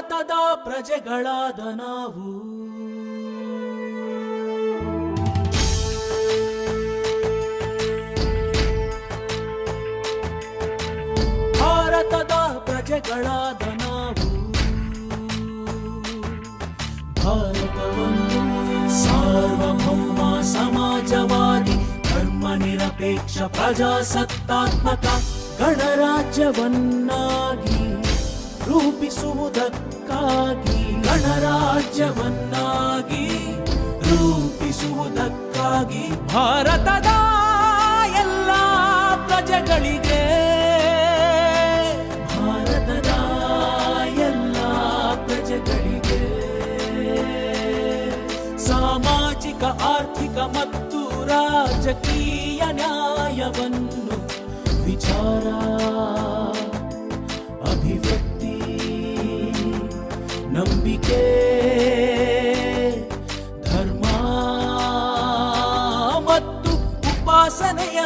ಭಾರತದ ಪ್ರಜೆಗಳಾದ ನಾವು. ಭಾರತದ ಪ್ರಜೆಗಳಾದ ನಾವು. ಭಾರತವನ್ನು ಸಾರ್ವಭೌಮ ಸಮಾಜವಾದಿ ಧರ್ಮ ನಿರಪೇಕ್ಷ ಪ್ರಜಾಸತ್ತಾತ್ಮಕ ಗಣರಾಜ್ಯವನ್ನಾಗಿ ರೂಪಿಸುವುದಕ್ಕಾಗಿ, ಗಣರಾಜ್ಯವನ್ನಾಗಿ ರೂಪಿಸುವುದಕ್ಕಾಗಿ ಭಾರತದ ಎಲ್ಲ ಪ್ರಜೆಗಳಿಗೆ ಭಾರತದ ಎಲ್ಲ ಪ್ರಜೆಗಳಿಗೆ ಸಾಮಾಜಿಕ, ಆರ್ಥಿಕ ಮತ್ತು ರಾಜಕೀಯ ನ್ಯಾಯವನ್ನು ವಿಚಾರ ನಂಬಿಕೆ ಧರ್ಮ ಮತ್ತು ಉಪಾಸನೆಯ